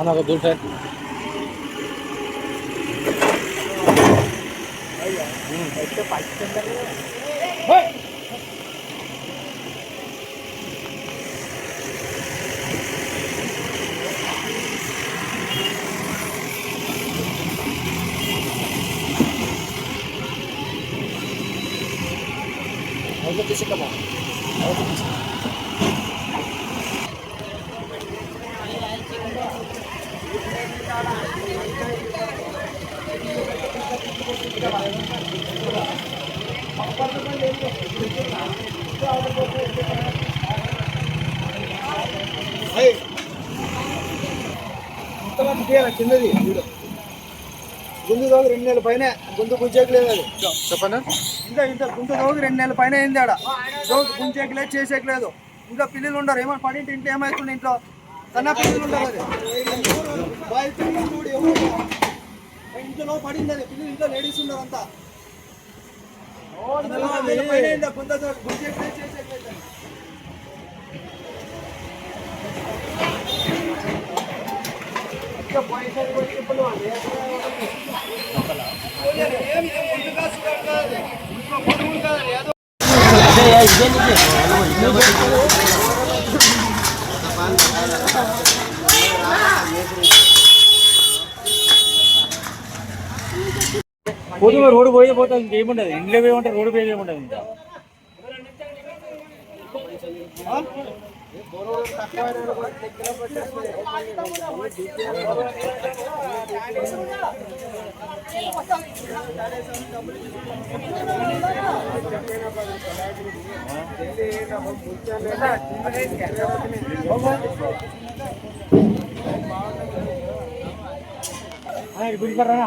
खाना तो दूर से। हम्म। और तो किसी का और तो किसी వీడు. గుండు తోగి రెండు నెలల పైన గుండు గుంజేకలేదు అది చెప్పండి ఇంకా ఇంత గుండు తోగి రెండు నెలల పైన అయింది ఆడ తోగి గుంజేకలేదు చేసేకలేదు ఇంకా పిల్లలు ఉండరు ఏమైనా పడింటి ఇంట్లో ఏమవుతుంది ఇంట్లో సన్న పిల్లలు ఉండరు అది బాయ్ పిల్లలు చూడు ఎవరు ఇంట్లో పడింది అది పిల్లలు ఇంట్లో లేడీస్ ఉండరు అంతా నెలల పైన అయింది ఆ గుండు తోగి గుంజేకలేదు చేసేకలేదు అది. పోతే రోడ్డు పోయే పోతుంది ఇంకేముండదు ఇంట్లో పోయి ఉంటే రోడ్డు పోయి ఏముండదు ఇంకా. గురికర్రా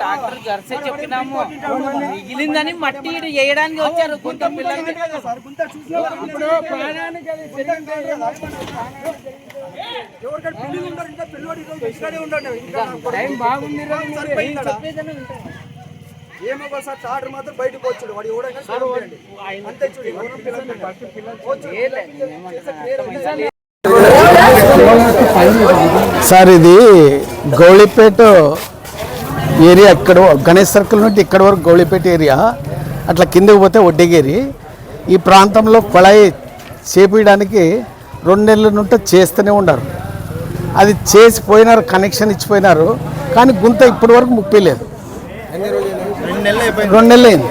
డాక్టర్ జర్సే చెప్పినాము మిగిలిందని మట్టి వేయడానికి వచ్చారు కొంత పిల్లలు టైం బాగుంది ఏమో సార్ టాటర్ మాత్రం బయటకు వచ్చాడు వాడు ఎవడైనా అంతే చూడండి పిల్లలు సార్ ఇది గౌళిపేట ఏరియా ఇక్కడ గణేష్ సర్కిల్ నుండి ఇక్కడ వరకు గౌళిపేట ఏరియా అట్లా కిందకి పోతే ఒడ్డగిరి ఈ ప్రాంతంలో కొళాయి చేపించడానికి రెండు నెలల నుండి చేస్తూనే ఉన్నారు. అది చేసిపోయినారు కనెక్షన్ ఇచ్చిపోయినారు కానీ గుంత ఇప్పటి వరకు ముప్పై లేదు. రెండు నెలలు అయింది.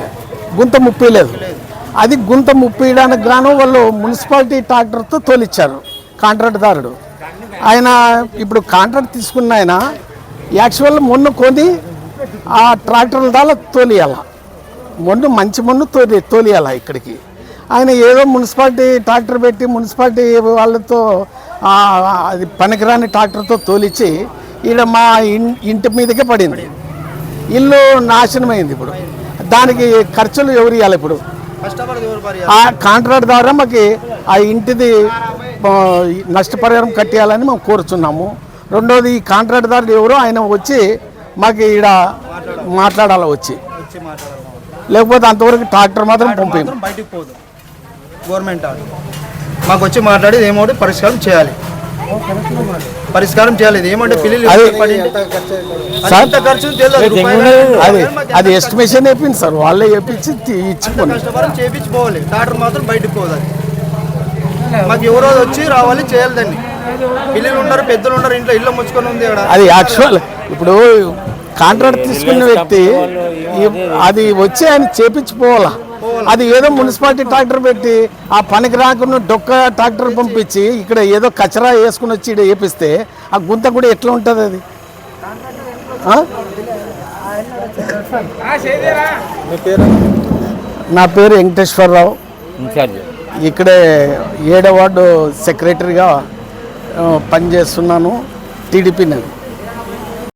గుంత ముప్పై లేదు. అది గుంత ముప్పేయడానికి గాను వాళ్ళు మున్సిపాలిటీ ట్రాక్టర్తో తోలిచ్చారు కాంట్రాక్ట్దారుడు ఆయన ఇప్పుడు కాంట్రాక్ట్ తీసుకున్న ఆయన యాక్చువల్ మొన్ను కొని ఆ ట్రాక్టర్ల దాకా తోలియాల. మొన్ను మంచి మొన్ను తోలి తోలియాల ఇక్కడికి. ఆయన ఏదో మున్సిపాలిటీ ట్రాక్టర్ పెట్టి మున్సిపాలిటీ వాళ్ళతో అది పనికిరాని ట్రాక్టర్తో తోలిచ్చి ఈడ మా ఇంటి మీదకే పడింది. ఇల్లు నాశనమైంది ఇప్పుడు. దానికి ఖర్చులు ఎవరు ఇవ్వాలి ఇప్పుడు? ఆ కాంట్రాక్ట్ ద్వారా మాకు ఆ ఇంటిది నష్టపరిహారం కట్టేయాలని మేము కోరుచున్నాము. రెండోది ఈ కాంట్రాక్ట్ దారుడు ఎవరో ఆయన వచ్చి మాకు ఈడ మాట్లాడాలి వచ్చి. లేకపోతే అంతవరకు ట్రాక్టర్ మాత్రం మాత్రం బయటికి పోదు. గవర్నమెంట్ మాకు వచ్చి మాట్లాడి ఏమోటి పరిష్కారం చేయాలి. పరిష్కారం చేయాలి. ఏమంటే పిల్లలు అంత ఖర్చు అది అది ఎస్టిమేషన్ చెప్పింది సార్. వాళ్ళే చేపించుకోవాలి. డాక్టర్ మాత్రం బయటకు పోదు మాకు ఎవరో వచ్చి రావాలి చేయాలి దాన్ని పిల్లలు ఉన్నారు పెద్దలు ఉన్నారు ఇంట్లో ఇల్లు ముచ్చుకొని ఉంది ఇక్కడ అది యాక్చువల్ ఇప్పుడు కాంట్రాక్ట్ తీసుకున్న వ్యక్తి అది వచ్చి ఆయన చేపించిపోవాలా? అది ఏదో మున్సిపాలిటీ ట్రాక్టర్ పెట్టి ఆ పనికి రాకుండా డొక్క ట్రాక్టర్ పంపించి ఇక్కడ ఏదో కచరా వేసుకుని వచ్చి ఇక్కడ వేపిస్తే ఆ గుంత కూడా ఎట్లా ఉంటుంది అది? ఆ? నా పేరు వెంకటేశ్వరరావు. ఇన్ఛార్జ్. ఇక్కడే ఏడో వార్డు సెక్రటరీగా పనిచేస్తున్నాను. టీడీపీ నేను